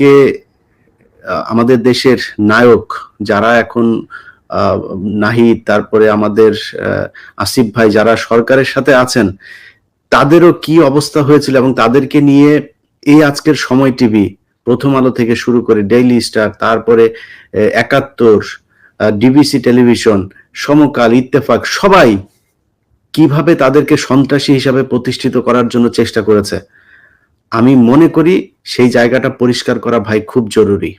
আজকে আমাদের দেশের নায়ক যারা এখন নাহিদ, তারপরে আমাদের আসিফ ভাই যারা সরকারের সাথে আছেন, তাদেরও কি অবস্থা হয়েছিল এবং তাদেরকে নিয়ে এই আজকের সময় টিভি প্রথম আলো থেকে শুরু করে ডেইলি স্টার, তারপরে একাত্তর ডিবিসি টেলিভিশন, সমকাল, ইত্তেফাক, সবাই কীভাবে তাদেরকে সন্ত্রাসী হিসাবে প্রতিষ্ঠিত করার জন্য চেষ্টা করেছে? আমি মনে করি সেই জায়গাটা পরিষ্কার করা ভাই খুব জরুরি।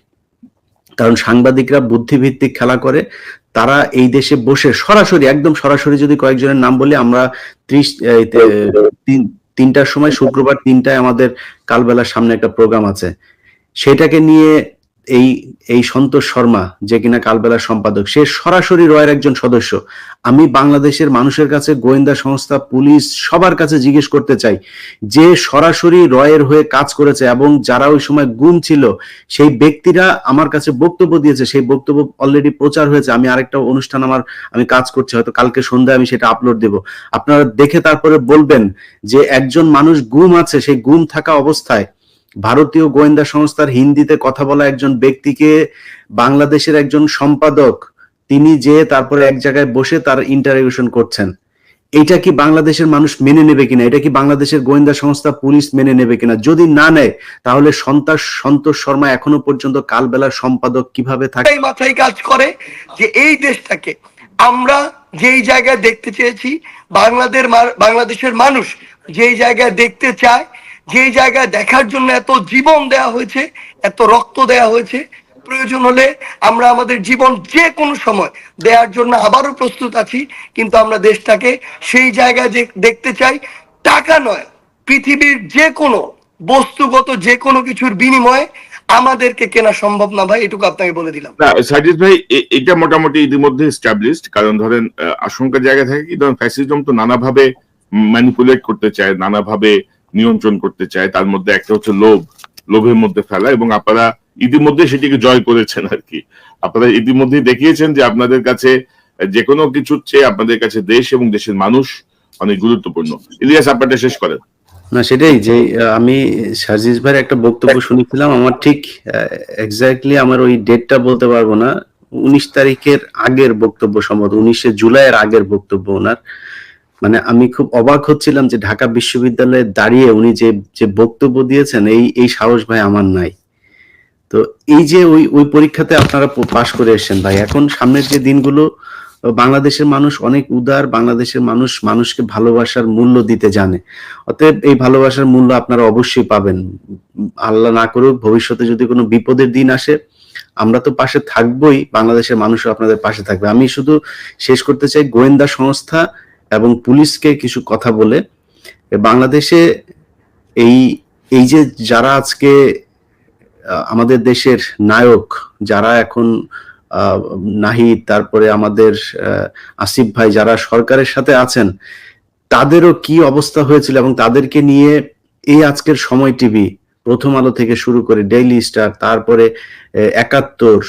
কারণ সাংবাদিকরা বুদ্ধিভিত্তিক খেলা করে, তারা এই দেশে বসে সরাসরি, একদম সরাসরি যদি কয়েকজনের নাম বলি, আমরা ত্রিশ তিনটার সময়, শুক্রবার তিনটায় আমাদের কালবেলার সামনে একটা প্রোগ্রাম আছে। সেটাকে নিয়ে এই এই সন্তোষ শর্মা যে কিনা কালবেলার সম্পাদক, সে সরাসরি রয়ের একজন সদস্য। আমি বাংলাদেশের মানুষের কাছে, গোয়েন্দা সংস্থা, পুলিশ সবার কাছে জিজ্ঞেস করতে চাই, যে সরাসরি রয়ের হয়ে কাজ করেছে এবং যারা ওই সময় গুম ছিল, সেই ব্যক্তিরা আমার কাছে বক্তব্য দিয়েছে, সেই বক্তব্য অলরেডি প্রচার হয়েছে, আমি আরেকটা অনুষ্ঠান আমার, আমি কাজ করছি, হয়তো কালকে সন্ধ্যায় আমি সেটা আপলোড দেব। আপনারা দেখে তারপরে বলবেন যে একজন মানুষ গুম আছে, সেই গুম থাকা অবস্থায় ভারতীয় গোয়েন্দা সংস্থার হিন্দিতে কথা বলা একজন ব্যক্তিকে বাংলাদেশের একজন সম্পাদক, তিনি যে তারপরে এক জায়গায় বসে তার ইন্টারভিউশন করছেন। এটা কি বাংলাদেশের মানুষ মেনে নেবে কিনা? এটা কি বাংলাদেশের গোয়েন্দা সংস্থা, পুলিশ মেনে নেবে কিনা? যদি না নেয়, তাহলে সন্তাস, সন্তোষ শর্মা এখনও পর্যন্ত কালবেলার সম্পাদক কীভাবে থাকে? মাথায় কাজ করে যে এই দেশটাকে আমরা যেই জায়গায় দেখতে চেয়েছি বাংলাদেশ বাংলাদেশের মানুষ যেই জায়গায় দেখতে চায় যেই জায়গায় দেখার জন্য এত জীবন দেয়া হয়েছে, এত রক্ত দেয়া হয়েছে, প্রয়োজন হলে আমরা আমাদের জীবন যে কোনো সময় দেওয়ার জন্য আবারও প্রস্তুত আছি, কিন্তু আমরা দেশটাকে সেই জায়গায় যে- দেখতে চাই, টাকা নয়, পৃথিবীর যে কোনো, বস্তুগত যে কোনো কিছুর বিনিময়ে আমাদেরকে কেনা সম্ভব না ভাই, এটুকু আপনাকে বলে দিলাম। সাজিদ ভাই এটা মোটামুটি ইতিমধ্যে এস্টাবলিশড কারণ ধরেন আশঙ্কার জায়গা থাকে কি, ধরেন ফ্যাসিজম তো নানাভাবে ম্যানিপুলেট করতে চায়, নানাভাবে নিয়ন্ত্রণ করতে চায় তার মধ্যে একটা হচ্ছে লোভ লোভের মধ্যে ফেলা এবং আপনারা ইতিমধ্যে সেটিকে জয় করেছেন আর কি। আপনারা ইতিমধ্যে দেখিয়েছেন যে আপনাদের কাছে যে কোনো কিছুর চেয়ে আপনাদের কাছে দেশ এবং দেশের মানুষ অনেক গুরুত্বপূর্ণ। ইলিয়াস আপনারটা শেষ করেন। না সেটাই যে আমি সাজিজ ভাইয়ের একটা বক্তব্য শুনেছিলাম আমার ঠিক এক্স্যাক্টলি আমার ওই ডেটটা বলতে পারব না। উনিশ তারিখের আগের বক্তব্য সম্ভবত উনিশে জুলাইয়ের আগের বক্তব্য ওনার। মানে আমি খুব অবাক হচ্ছিলাম যে ঢাকা বিশ্ববিদ্যালয়ে দাঁড়িয়ে উনি যে যে বক্তব্য দিয়েছেন, এই এই সাহস ভাই আমার নাই। তো এই যে ওই ওই পরীক্ষাতে আপনারা পাশ করে এসেছেন ভাই, এখন সামনের যে দিনগুলো, বাংলাদেশের মানুষ অনেক উদার, বাংলাদেশের মানুষ মানুষকে ভালোবাসার মূল্য দিতে জানে। অতএব এই ভালোবাসার মূল্য আপনারা অবশ্যই পাবেন। আল্লাহ না করুক, ভবিষ্যতে যদি কোনো বিপদের দিন আসে, আমরা তো পাশে থাকবোই, বাংলাদেশের মানুষও আপনাদের পাশে থাকবে। আমি শুধু শেষ করতে চাই, গোয়েন্দা সংস্থা এবং পুলিশকে কিছু কথা বলে বাংলাদেশে এই এই যে যারা আজকে আমাদের দেশের নায়ক, যারা এখন নাহিদ, তারপরে আমাদের আসিফ ভাই যারা সরকারের সাথে আছেন, তাদেরও কি অবস্থা হয়েছিল এবং তাদেরকে নিয়ে এই আজকের সময় টিভি প্রথম আলো থেকে শুরু করে ডেইলি স্টার, তারপরে একাত্তর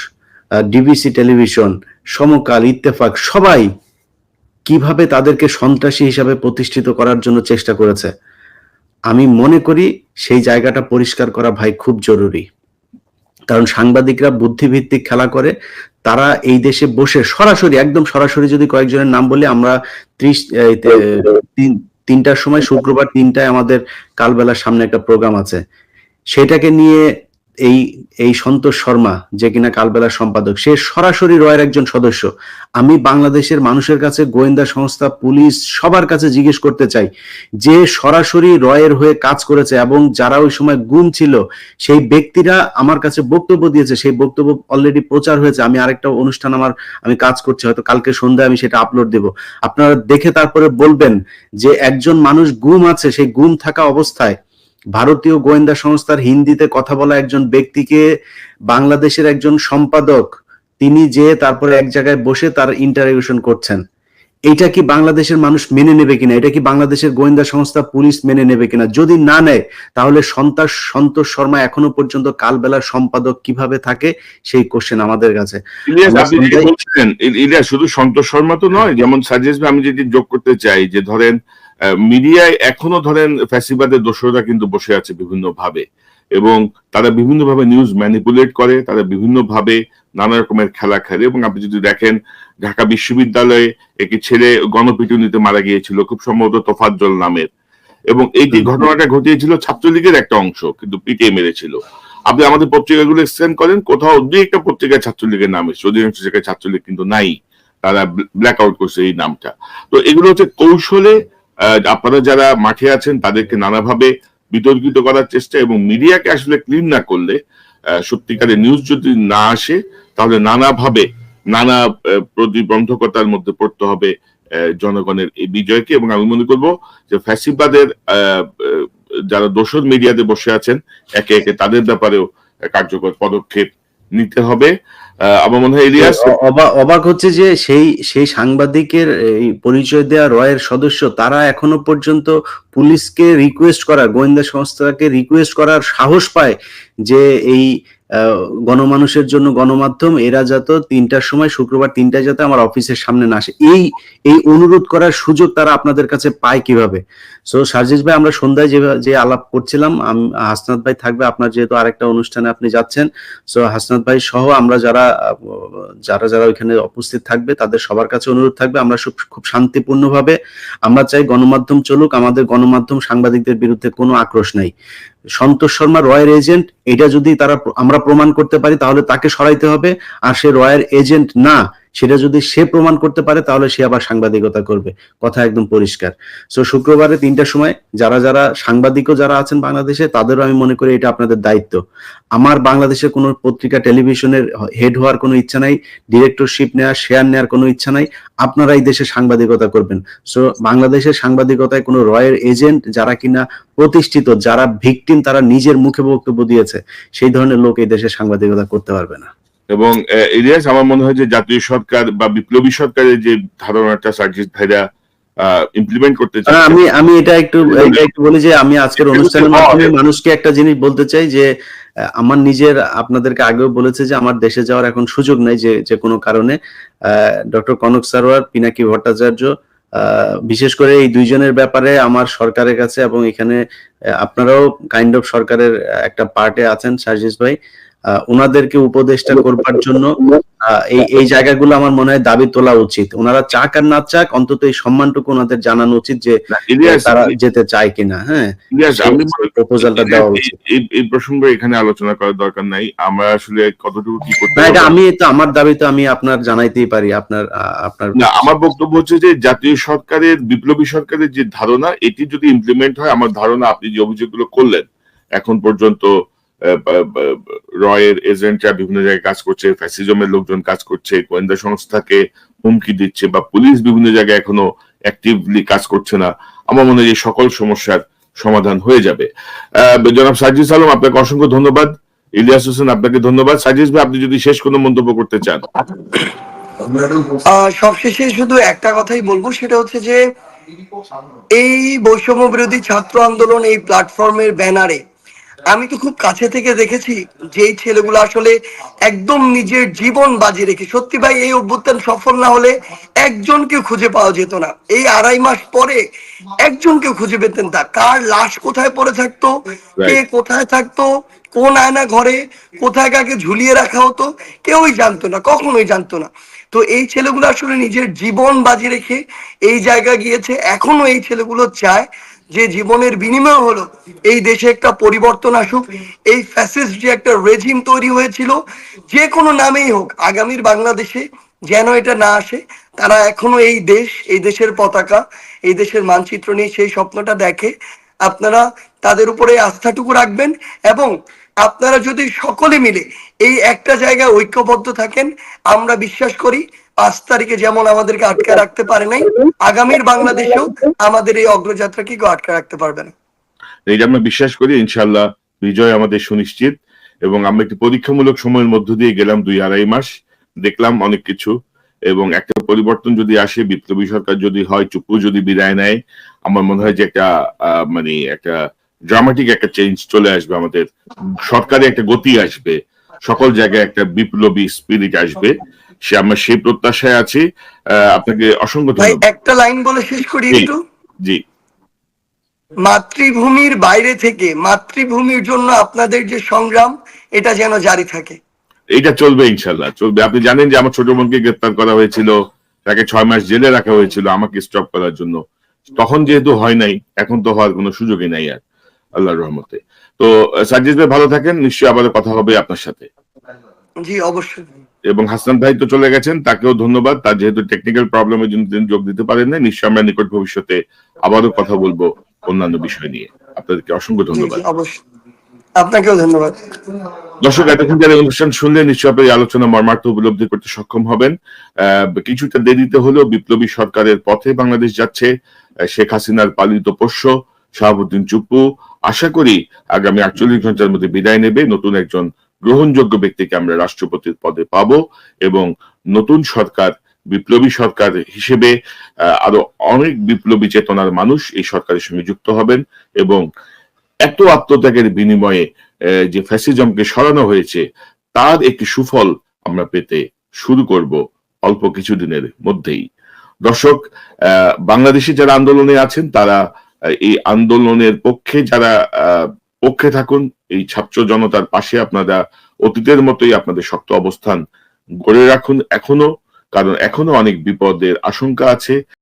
ডিবিসি টেলিভিশন, সমকাল, ইত্তেফাক, সবাই কীভাবে তাদেরকে সন্ত্রাসী হিসাবে প্রতিষ্ঠিত করার জন্য চেষ্টা করেছে? আমি মনে করি সেই জায়গাটা পরিষ্কার করা ভাই খুব জরুরি। কারণ সাংবাদিকরা বুদ্ধিভিত্তিক খেলা করে, তারা এই দেশে বসে সরাসরি, একদম সরাসরি যদি কয়েকজনের নাম বলি, আমরা ত্রিশ তিনটার সময়, শুক্রবার তিনটায় আমাদের কালবেলার সামনে একটা প্রোগ্রাম আছে। সেটাকে নিয়ে এই এই সন্তোষ শর্মা যে কিনা কালবেলার সম্পাদক, সে সরাসরি রয়ের একজন সদস্য। আমি বাংলাদেশের মানুষের কাছে গোয়েন্দা সংস্থা, পুলিশ সবার কাছে জিজ্ঞেস করতে চাই, যে সরাসরি রয়ের হয়ে কাজ করেছে এবং যারা ওই সময় গুম ছিল, সেই ব্যক্তিরা আমার কাছে বক্তব্য দিয়েছে, সেই বক্তব্য অলরেডি প্রচার হয়েছে, আমি আরেকটা অনুষ্ঠান আমার, আমি কাজ করছি, হয়তো কালকে সন্ধ্যায় আমি সেটা আপলোড দেব। আপনারা দেখে তারপরে বলবেন যে একজন মানুষ গুম আছে, সেই গুম থাকা অবস্থায় ভারতীয় গোয়েন্দা সংস্থার হিন্দিতে কথা বলা একজন ব্যক্তিকে বাংলাদেশের একজন সম্পাদক তিনি যে তারপরে এক জায়গায় বসে তার ইন্টারভিউশন করছেন। এটা কি বাংলাদেশের মানুষ মেনে নেবে কিনা? এটা কি বাংলাদেশের গোয়েন্দা সংস্থা পুলিশ মেনে নেবে কিনা? যদি না নেয় তাহলে সন্তাস সন্তোষ শর্মা এখনও পর্যন্ত কালবেলার সম্পাদক কীভাবে থাকে সেই কোশ্চেন আমাদের কাছে। শুধু সন্তোষ শর্মা তো নয় যেমন ভাই আমি যদি যোগ করতে চাই যে ধরেন মিডিয়ায় এখনও ধরেন ফ্যাসিবাদের দোষরা কিন্তু বসে আছে বিভিন্ন ভাবে এবং তারা বিভিন্নভাবে নিউজ ম্যানিপুলেট করে, তারা বিভিন্নভাবে নানা রকমের খেলা খেলে এবং আপনি যদি দেখেন, ঢাকা বিশ্ববিদ্যালয়ে একটি ছেলে গণপিটুনিতে মারা গিয়েছিল, খুব সম্ভবত তোফাজ্জল নামের এবং এই যে ঘটনাটা ঘটিয়েছিল ছাত্রলীগের একটা অংশ কিন্তু পিটিয়ে মেরেছিল। আপনি আমাদের পত্রিকাগুলো স্ক্যান করেন, কোথাও দুই একটা পত্রিকায় ছাত্রলীগের নাম এসেছে, অধিকাংশ জায়গায় ছাত্রলীগ কিন্তু নাই, তারা ব্ল্যাক আউট করছে এই নামটা। তো এগুলো হচ্ছে কৌশলে আপনারা যারা মাঠে আছেন, তাদেরকে নানাভাবে বিতর্কিত করার চেষ্টা এবং মিডিয়াকে আসলে ক্লিন না করলে সত্যিকারের নিউজ যদি না আসে, তাহলে নানাভাবে নানা প্রতিবন্ধকতার মধ্যে পড়তে হবে জনগণের এই বিজয়কে। এবং আমি মনে করব যে ফ্যাসিবাদের যারা দোষর মিডিয়াতে বসে আছেন, একে একে তাদের ব্যাপারেও কার্যকর পদক্ষেপ নিতে হবে। আমার মনে হয় ইলিয়াস অবাক হচ্ছে যে সেই সেই সাংবাদিকের এই পরিচয় দেয়া রয়ের সদস্য তারা এখনও পর্যন্ত পুলিশকে রিকোয়েস্ট করার গোয়েন্দা সংস্থাকে রিকোয়েস্ট করার সাহস পায় যে এই গণমানুষের জন্য গণমাধ্যম, এরা যত তিনটার সময়, শুক্রবার তিনটায় যাতে আমার অফিসের সামনে না আসে। এই এই অনুরোধ করার সুযোগ তারা আপনাদের কাছে পায় কীভাবে? সো সার্জিস ভাই, আমরা সন্ধ্যায় যে যে আলাপ করছিলাম হাসনাত ভাই থাকবে, আপনার যেহেতু আরেকটা অনুষ্ঠানে আপনি যাচ্ছেন। সো হাসনাত ভাই সহ আমরা যারা যারা যারা ওইখানে উপস্থিত থাকবে, তাদের সবার কাছে অনুরোধ থাকবে। আমরা খুব শান্তিপূর্ণভাবে, আমরা চাই গণমাধ্যম চলুক, আমাদের গণমাধ্যম সাংবাদিকদের বিরুদ্ধে কোনো আক্রোশ নাই। সন্তোষ শর্মা রয়ের এজেন্ট, এটা যদি তারা আমরা প্রমাণ করতে পারি, তাহলে তাকে সরাইতে হবে। আর সে রয়ের এজেন্ট না সেটা যদি সে প্রমাণ করতে পারে, তাহলে সে আবার সাংবাদিকতা করবে। কথা একদম পরিষ্কার। সো শুক্রবারে তিনটার সময় যারা যারা সাংবাদিকও যারা আছেন বাংলাদেশে, তাদেরও আমি মনে করি এটা আপনাদের দায়িত্ব। আমার বাংলাদেশের কোনো পত্রিকা টেলিভিশনের হেড হওয়ার কোনো ইচ্ছা নাই ডিরেক্টরশিপ নেওয়ার শেয়ার নেওয়ার কোনো ইচ্ছা নাই আপনারা এই দেশে সাংবাদিকতা করবেন। সো বাংলাদেশের সাংবাদিকতায় কোনো রয়ের এজেন্ট যারা কিনা প্রতিষ্ঠিত, যারা ভিকটিম তারা নিজের মুখে বক্তব্য দিয়েছে, সেই ধরনের লোক এই দেশে সাংবাদিকতা করতে পারবে না। এবং ইলিয়াস আমার মনে হয় যে জাতীয় সরকার বা বিপ্লবী সরকারের যে ধারণাটা সার্জিস ভাইরা ইমপ্লিমেন্ট করতে চাচ্ছে। আমি আমি এটা একটু এটা একটু বলি যে আমি আজকের অনুষ্ঠানের মাধ্যমে মানুষকে একটা জিনিস বলতে চাই যে আমার নিজের আপনাদেরকে আগেও বলেছে যে আমার দেশে যাওয়ার এখন সুযোগ নাই যে যে কোনো কারণে। ডক্টর কনক সারোয়ার পিনাকি ভট্টাচার্য আহ, বিশেষ করে এই দুইজনের ব্যাপারে আমার সরকারের কাছে এবং এখানে আপনারাও কাইন্ড অফ সরকারের একটা পার্টে আছেন সার্জিস ভাই। ওনাদেরকে উপদেষ্টা করবার জন্য এই এই জায়গাগুলো আমার মনে হয় দাবি তোলা উচিত। ওনারা চাক আর না চাক অন্তত এই সম্মানটুকু ওনাদের জানানো উচিত যে তারা যেতে চায় কিনা হ্যাঁ? ইলিয়াস প্রপোজালটা দেওয়া উচিত। এই- প্রসঙ্গে এখানে আলোচনা করার দরকার নাই। আমরা আসলে কতটুকু কি করতে না এটা আমি তো আমার দাবি তো আমি আপনার জানাইতেই পারি আপনার আপনার না আমার বক্তব্য হচ্ছে যে জাতীয় সরকারের বিপ্লবী সরকারের যে ধারণা এটি যদি ইমপ্লিমেন্ট হয় আমার ধারণা আপনি যে অভিযোগগুলো করলেন এখন পর্যন্ত রয়ের এজেন্টরা বিভিন্ন জায়গায় কাজ করছে, ফ্যাসিজমের লোকজন কাজ করছে, গোয়েন্দা সংস্থাকে হুমকি দিচ্ছে বা পুলিশ বিভিন্ন জায়গায় এখনও অ্যাক্টিভলি কাজ করছে না। আমার মনে হয় সকল সমস্যার সমাধান হয়ে যাবে। জনাব সাজিস আলম, আপনাকে অসংখ্য ধন্যবাদ। ইলিয়াস হোসেন, আপনাকে ধন্যবাদ। সাজিস ভাই, আপনি যদি শেষ কোনো মন্তব্য করতে চান। সবশেষে শুধু একটা কথাই বলব, সেটা হচ্ছে যে এই বৈষম্য বিরোধী ছাত্র আন্দোলন এই প্ল্যাটফর্মের ব্যানারে আমি তো খুব কাছে থেকে দেখেছি যেই ছেলেগুলো আসলে একদম নিজের জীবন বাজি রেখে। সত্যি ভাই এই অভ্যুত্থান সফল না হলে একজনকে খুঁজে পাওয়া যেত না। এই আড়াই মাস পরে একজনকে খুঁজে পেতেন তা কার লাশ কোথায় পড়ে থাকতো কে কোথায় থাকতো কোন আয়না ঘরে কোথায় কাকে ঝুলিয়ে রাখা হতো কেউই জানতো না কখনোই জানতো না। তো এই ছেলেগুলো আসলে নিজের জীবন বাজি রেখে এই জায়গা গিয়েছে। এখনও এই ছেলেগুলো চায় যে জীবনের বিনিময় হলো, এই দেশে একটা পরিবর্তন আসুক, এই ফ্যাসিস্ট যে একটা রেজিম তৈরি হয়েছিল, যে কোনো নামেই হোক, আগামীর বাংলাদেশে যেন এটা না আসে, তারা এখনও এই দেশ, এই দেশের পতাকা, এই দেশের মানচিত্র নিয়ে সেই স্বপ্নটা দেখে, আপনারা তাদের উপরে আস্থাটুকু রাখবেন এবং আপনারা যদি সকলে মিলে এই একটা জায়গায় ঐক্যবদ্ধ থাকেন, আমরা বিশ্বাস করি পাঁচ তারিখে যেমন আমাদেরকে আটকে রাখতে পারে নাই, আগামীর বাংলাদেশেও আমাদের এই অগ্রযাত্রাকে কেউ আটকে রাখতে পারবে না? যে আমরা বিশ্বাস করি ইনশাল্লাহ বিজয় আমাদের সুনিশ্চিত এবং আমরা একটি পরীক্ষামূলক সময়ের মধ্য দিয়ে গেলাম দুই আড়াই মাস, দেখলাম অনেক কিছু এবং একটা পরিবর্তন যদি আসে, বিপ্লবী সরকার যদি হয়, চুপু যদি বিদায় নেয়, আমার মনে হয় যে একটা মানে একটা ড্রামাটিক একটা চেঞ্জ চলে আসবে আমাদের। সরকারে একটা গতি আসবে, সকল জায়গায় একটা বিপ্লবী স্পিরিট আসবে। সে আমরা সেই প্রত্যাশায় আছি। আপনাকে অসংখ্য ভাই একটা লাইন বলে শেষ করি একটু? জি। মাতৃভূমির বাইরে থেকে মাতৃভূমির জন্য আপনাদের যে সংগ্রাম এটা যেন জারি থাকে। এটা চলবে ইনশাল্লাহ চলবে। আপনি জানেন যে আমার ছোট বোনকে গ্রেপ্তার করা হয়েছিল তাকে ছয় মাস জেলে রাখা হয়েছিল আমাকে স্টপ করার জন্য। তখন যেহেতু হয় নাই এখন তো হওয়ার কোনো সুযোগই নাই আর আল্লাহর রহমতে। তো আহ, সাজ্জিদ ভাই ভালো থাকেন নিশ্চয়ই আবার কথা হবে আপনার সাথে। জি অবশ্যই। এবং হাসান ভাই তো চলে গেছেন তাকেও ধন্যবাদ। তার যেহেতু টেকনিক্যাল প্রবলেমের জন্য তিনি যোগ দিতে পারেন না নিশ্চয়ই আমরা নিকট ভবিষ্যতে আবারও কথা বলব অন্যান্য বিষয় নিয়ে। আপনাদেরকে অসংখ্য ধন্যবাদ। আপনাকেও ধন্যবাদ। দর্শক এতক্ষণ যারা অনুষ্ঠান শুনলেন নিশ্চয়ই আপনি এই আলোচনা মর্মার্থ উপলব্ধি করতে সক্ষম হবেন। আহ, কিছুটা দেরিতে হলেও বিপ্লবী সরকারের পথে বাংলাদেশ যাচ্ছে শেখ হাসিনার পালিত পোষ্য শাহাবুদ্দিন চুপ্পু। আশা করি আগামী আটচল্লিশ ঘণ্টার মধ্যে বিদায় নেবে। নতুন একজন গ্রহণযোগ্য ব্যক্তিকে আমরা রাষ্ট্রপতির পদে পাবো এবং নতুন সরকার, বিপ্লবী সরকার হিসেবে আরও অনেক বিপ্লবী চেতনার মানুষ এই সরকারের সঙ্গে যুক্ত হবেন এবং এত আত্মত্যাগের বিনিময়ে যে ফ্যাসিজমকে সরানো হয়েছে, তার একটি সুফল আমরা পেতে শুরু করব অল্প কিছুদিনের মধ্যেই। দর্শক বাংলাদেশে যারা আন্দোলনে আছেন, তারা এই আন্দোলনের পক্ষে যারা পক্ষে থাকুন, এই ছাত্র জনতার পাশে আপনারা অতীতের মতোই আপনাদের শক্ত অবস্থান গড়ে রাখুন এখনও, কারণ এখনও অনেক বিপদের আশঙ্কা আছে।